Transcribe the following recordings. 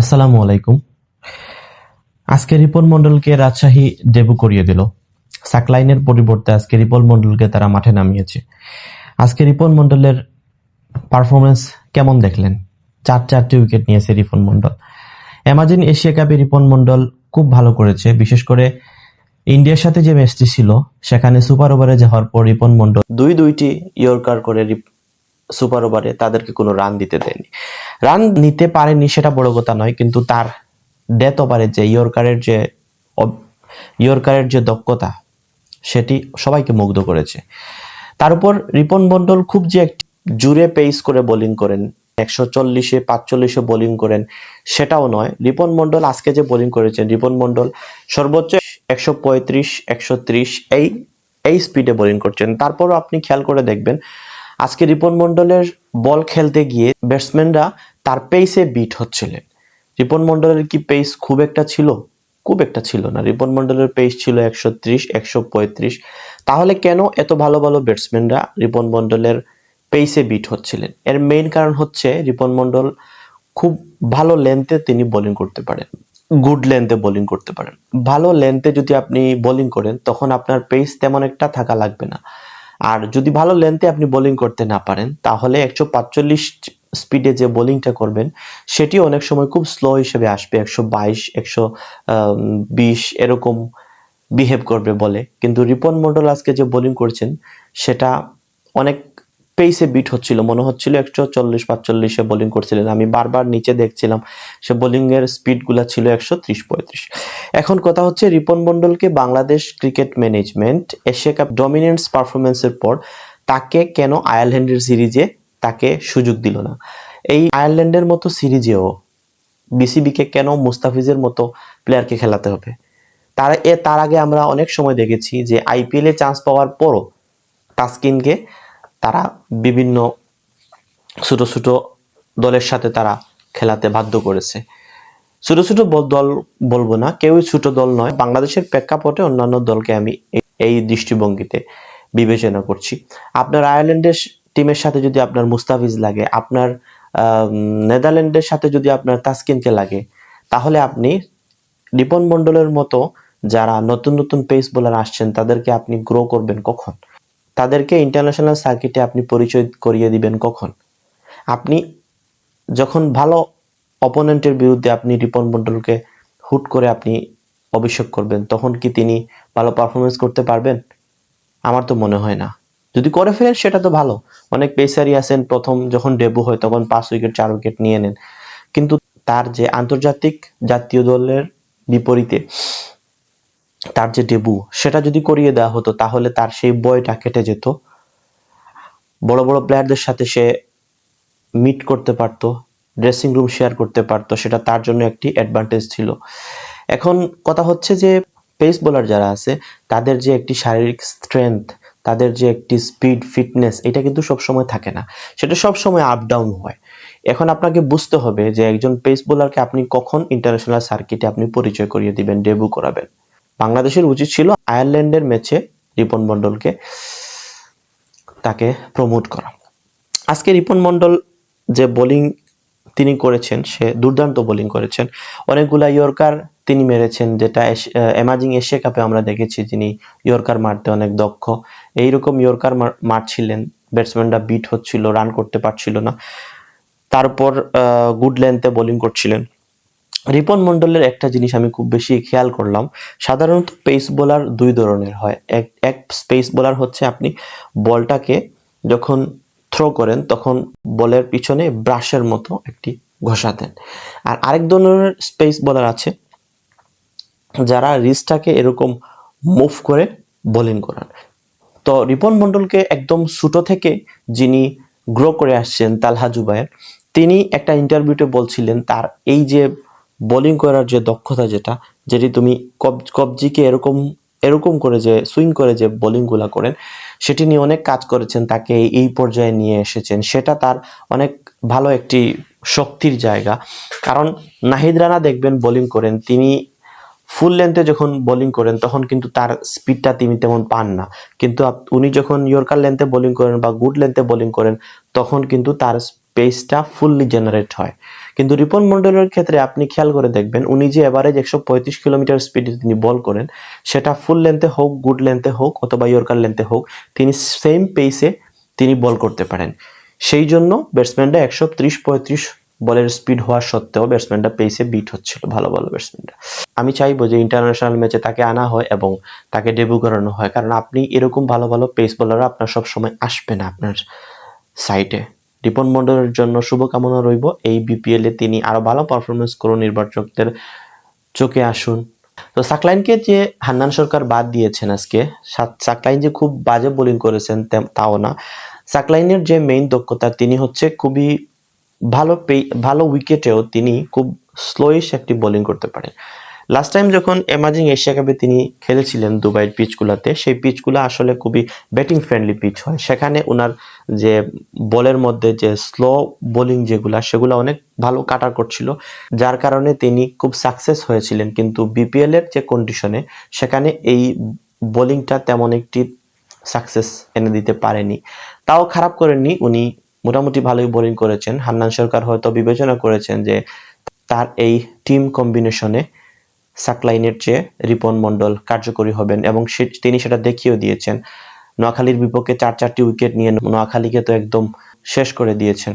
আসসালামু আলাইকুম। আজকে রিপন মন্ডলকে রাজশাহী ডেবু করিয়ে দিল। সাকলাইনের পরিবর্তে আজকে রিপন মন্ডলকে তারা মাঠে নামিয়েছে। আজকে রিপন মন্ডলের পারফরমেন্স কেমন দেখলেন? চার চারটি উইকেট নিয়েছে রিপন মন্ডল অ্যামাজিন এশিয়া কাপে রিপন মন্ডল খুব ভালো করেছে, বিশেষ করে ইন্ডিয়ার সাথে যে ম্যাচটি ছিল, সেখানে সুপার ওভারে যাওয়ার পর রিপন মন্ডল দুই দুইটি ইয়র্কার করে সুপার ওভারে তাদেরকে কোনো রান দিতে দেয়নি। রান নিতে পারেনি সেটা বড় কথা নয়, কিন্তু তার ডেথ ওভারে যে ইয়র্কারের যে ইয়র্কারের যে দক্ষতা, সেটি সবাইকে মুগ্ধ করেছে। তার উপর রিপন মন্ডল খুব যে একটি জুড়ে পেস করে বোলিং করেন, একশো চল্লিশে, পাঁচচল্লিশে বোলিং করেন, সেটাও নয়। রিপন মন্ডল আজকে যে বোলিং করেছেন, রিপন মন্ডল সর্বোচ্চ একশো পঁয়ত্রিশ, একশো ত্রিশ এই এই স্পিডে বোলিং করছেন। তারপরও আপনি খেয়াল করে দেখবেন আজকে রিপন মন্ডলের বল খেলতে গিয়ে ব্যাটসম্যানরা তার পেসে বিট হচ্ছিলেন। রিপন মন্ডলের কি পেস খুব একটা ছিল? খুব একটা ছিল না। রিপন মন্ডলের পেস ছিল একশো ত্রিশ, একশো পঁয়ত্রিশ। তাহলে কেন এত ভালো ভালো ব্যাটসম্যানরা রিপন মন্ডলের পেসে বিট হচ্ছিলেন? এর মেইন কারণ হচ্ছে রিপন মন্ডল খুব ভালো লেন্থে তিনি বোলিং করতে পারেন। গুড লেন্থে বোলিং করতে পারেন। ভালো লেন্থে যদি আপনি বোলিং করেন, তখন আপনার পেস তেমন একটা থাকা লাগবে না। আর যদি ভালো লেন্থে আপনি বোলিং করতে না পারেন, তাহলে একশো পাঁচচল্লিশ স্পিডে যে বোলিংটা করবেন সেটি অনেক সময় খুব স্লো হিসেবে আসবে। একশো বাইশ, একশো বিশ এরকম বিহেভ করবে বলে। কিন্তু রিপন মন্ডল আজকে যে বোলিং করছেন, সেটা অনেক পেসে বিট হচ্ছিল, মনে হচ্ছিল একশো চল্লিশ, পাঁচচল্লিশে বোলিং করছিলেন। আমি বারবার নিচে দেখছিলাম, সে বোলিংয়ের স্পিডগুলো ছিল একশো ত্রিশ, পঁয়ত্রিশ। এখন কথা হচ্ছে Ripon মন্ডলকে Bangladesh cricket management Asia Cup dominance পারফরমেন্সের পর তাকে কেন আয়ারল্যান্ডের সিরিজে তাকে সুযোগ দিল না? এই আয়ারল্যান্ডের মতো সিরিজেও বিসিবিকে কেন মুস্তাফিজের মতো প্লেয়ারকে খেলাতে হবে? তার এ, তার আগে আমরা অনেক সময় দেখেছি যে আইপিএলে চান্স পাওয়ার পরও তাসকিনকে তারা বিভিন্ন ছোট ছোট দলের সাথে তারা খেলাতে বাধ্য করেছে। ছোট ছোট দল বলব না, কেউই ছোট দল নয়। বাংলাদেশের প্রেক্ষাপটে অন্যান্য দলকে আমি এই- দৃষ্টিভঙ্গিতে বিবেচনা করছি। আপনার আয়ারল্যান্ডের টিমের সাথে যদি আপনার মুস্তাফিজ লাগে, আপনার নেদারল্যান্ডের সাথে যদি আপনার তাসকিনকে লাগে, তাহলে আপনি রিপন মন্ডলের মতো যারা নতুন নতুন পেস বোলার আসছেন, তাদেরকে আপনি গ্রো করবেন কখন? তাদেরকে ইন্টারন্যাশনাল সার্কিটে আপনি পরিচয় করিয়ে দিবেন কখন? আপনি যখন ভালো অপোনেন্টের বিরুদ্ধে আপনি রিপন মন্ডলকে হুট করে আপনি অভিষেক করবেন, তখন কি তিনি ভালো পারফরমেন্স করতে পারবেন? আমার তো মনে হয় না। যদি করে ফেলেন, সেটা তো ভালো। অনেক পেসারই আছেন, প্রথম যখন ডেবু হয়, তখন পাঁচ উইকেট চার উইকেট নিয়ে নেন। কিন্তু তার যে আন্তর্জাতিক জাতীয় দলের বিপরীতে তার যে ডেবু, সেটা যদি করিয়ে দেওয়া হতো, তাহলে তার সেই বয়টা কেটে যেত। বড় বড় প্লেয়ারদের সাথে সে মিট করতে পারতো ড্রেসিং রুম শেয়ার করতে পারতো, সেটা তার জন্য একটি অ্যাডভান্টেজ ছিল। এখন কথা হচ্ছে যে পেস বোলার যারা আছে, তাদের যে একটি শারীরিক স্ট্রেংথ তাদের যে একটি স্পিড ফিটনেস এটা কিন্তু সব সময় থাকে না। সেটা সব সময় আপ ডাউন হয়। এখন আপনাকে বুঝতে হবে যে, একজন পেস বোলারকে আপনি কখন ইন্টারন্যাশনাল সার্কিটে আপনি পরিচয় করিয়ে দিবেন ডেবু করাবেন। বাংলাদেশের উচিত ছিল আয়ারল্যান্ডের ম্যাচে রিপন মন্ডলকে তাকে প্রমোট করা। আজকে রিপন মন্ডল যে বোলিং তিনি করেছেন, সে দুর্দান্ত বোলিং করেছেন। অনেকগুলা ইয়র্কার তিনি মেরেছেন, যেটা অ্যামাজিং এশিয়া কাপে আমরা দেখেছি যিনি ইয়র্কার মারতে অনেক দক্ষ। এইরকম ইয়র্কার মার- মারছিলেন ব্যাটসম্যানরা বিট হচ্ছিল রান করতে পারছিল না। তারপর গুড লেন্থে বোলিং করছিলেন। রিপন মন্ডলের একটা জিনিস আমি খুব বেশি খেয়াল করলাম, সাধারণত পেস বোলার দুই ধরনের হয়। এক এক স্পেস বোলার হচ্ছে আপনি বলটাকে যখন থ্রো করেন, তখন বলের পিছনে ব্রাশের মতো একটি ঘষা দেন। আর আরেক ধরনের স্পেস বোলার আছে, যারা রিস্টটাকে এরকম মুভ করে বোলিং করান। তো রিপন মন্ডলকে একদম ছোটো থেকে যিনি গ্রো করে আসছেন, তালহা জুবায়ের, তিনি একটা ইন্টারভিউতে বলছিলেন, তার এই যে বোলিং করার যে দক্ষতা যেটা, যেটি তুমি কব, কবজিকে এরকম এরকম করে যে সুইং করে যে বোলিংগুলো করেন, সেটি নিয়ে অনেক কাজ করেছেন, তাকে এই- পর্যায়ে নিয়ে এসেছেন। সেটা তার অনেক ভালো একটি শক্তির জায়গা। কারণ নাহিদ রানা দেখবেন বোলিং করেন, তিনি ফুল লেন্থে যখন বোলিং করেন, তখন কিন্তু তার স্পিডটা তিনি তেমন পান না। কিন্তু উনি যখন ইয়র্কার লেন্থে বোলিং করেন বা গুড লেন্থে বোলিং করেন, তখন কিন্তু তার স্পেসটা ফুললি জেনারেট হয়। কিন্তু রিপন মন্ডলের ক্ষেত্রে আপনি খেয়াল করে দেখবেন, উনি যে এভারেজ একশো পঁয়ত্রিশ কিলোমিটার স্পিডে তিনি বল করেন, সেটা ফুল লেন্থে হোক গুড লেন্থে হোক, অথবা ইয়র্কার লেন্থে হোক, তিনি সেম পেসে তিনি বল করতে পারেন। সেই জন্য ব্যাটসম্যানটা একশো ত্রিশ পঁয়ত্রিশ বলের স্পিড হওয়া সত্ত্বেও ব্যাটসম্যানটা পেসে বিট হচ্ছিল, ভালো ভালো ব্যাটসম্যানটা আমি চাইব যে ইন্টারন্যাশনাল ম্যাচে তাকে আনা হয় এবং তাকে ডেবিউ করানো হয়, কারণ আপনি এরকম ভালো ভালো পেস বোলার আপনার সব সময় আসবে না আপনার সাইটে রিপন মন্ডলের জন্য শুভকামনা রইব। এই বিপিএল তিনি আরও ভালো পারফরমেন্স করুন নির্বাচকদের চোখে আসুন। তো সাকলাইনকে যে হান্নান সরকার বাদ দিয়েছেন আজকে সাকলাইন যে খুব বাজে বোলিং করেছেন তাও না। সাকলাইনের যে মেইন দক্ষতা তিনি হচ্ছে খুবই ভালো ভালো উইকেটেও তিনি খুব স্লোইশ একটি বোলিং করতে পারেন। লাস্ট টাইম যখন এমাজিং এশিয়া কাপে তিনি খেলেছিলেন দুবাইয়ের পিচগুলোতে, সেই পিচগুলো আসলে খুবই ব্যাটিং ফ্রেন্ডলি পিচ হয়। সেখানে ওনার যে বলের মধ্যে যে স্লো বোলিং যেগুলা, সেগুলো অনেক ভালো কাটার করছিল। যার কারণে তিনি খুব সাকসেস হয়েছিলেন। কিন্তু বিপিএল এর যে কন্ডিশনে সেখানে এই বোলিংটা তেমন একটি সাকসেস এনে দিতে পারেনি। তাও খারাপ করেননি, উনি মোটামুটি ভালোই বোলিং করেছেন। হান্নান সরকার হয়তো বিবেচনা করেছেন যে তার এই টিম কম্বিনেশনে সাকলাইনের চেয়ে রিপন মণ্ডল কার্যকরী হবেন এবং তিনি সেটা দেখিয়েও দিয়েছেন। নোয়াখালীর বিপক্ষে চার চারটি উইকেট নিয়ে নোয়াখালীকে তো একদম শেষ করে দিয়েছেন।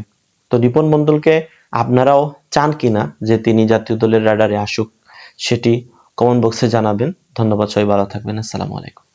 তো রিপন মণ্ডলকে আপনারাও চান কিনা যে তিনি জাতীয় দলের রাডারে আসুক, সেটি কমেন্ট বক্সে জানাবেন। ধন্যবাদ সবাই, ভালো থাকবেন। আসসালামু আলাইকুম।